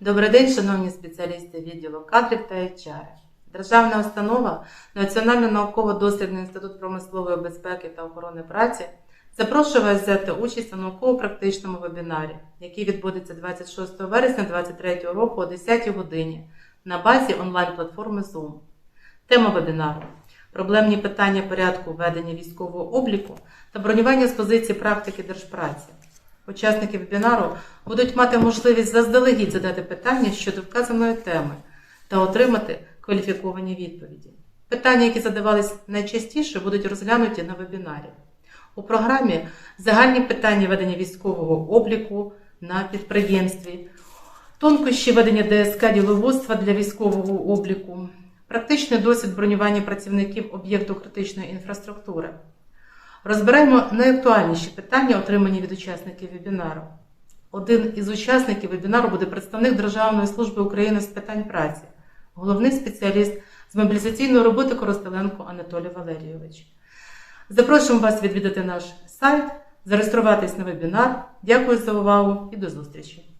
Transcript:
Добрий день, шановні спеціалісти відділу кадрів та HR. Державна установа Національний науково-дослідний інститут промислової безпеки та охорони праці запрошує вас взяти участь у науково-практичному вебінарі, який відбудеться 26 вересня 2023 року о 10 годині на базі онлайн-платформи Zoom. Тема вебінару проблемні питання порядку ведення військового обліку та бронювання з позиції практики держпраці. Учасники вебінару будуть мати можливість заздалегідь задати питання щодо вказаної теми та отримати кваліфіковані відповіді. Питання, які задавались найчастіше, будуть розглянуті на вебінарі. У програмі загальні питання ведення військового обліку на підприємстві, тонкощі ведення ДСК діловодства для військового обліку, практичний досвід бронювання працівників об'єкту критичної інфраструктури. Розберемо найактуальніші питання, отримані від учасників вебінару. Один із учасників вебінару буде представник Державної служби України з питань праці, головний спеціаліст з мобілізаційної роботи Коростеленко Анатолій Валерійович. Запрошуємо вас відвідати наш сайт, зареєструватись на вебінар. Дякую за увагу і до зустрічі!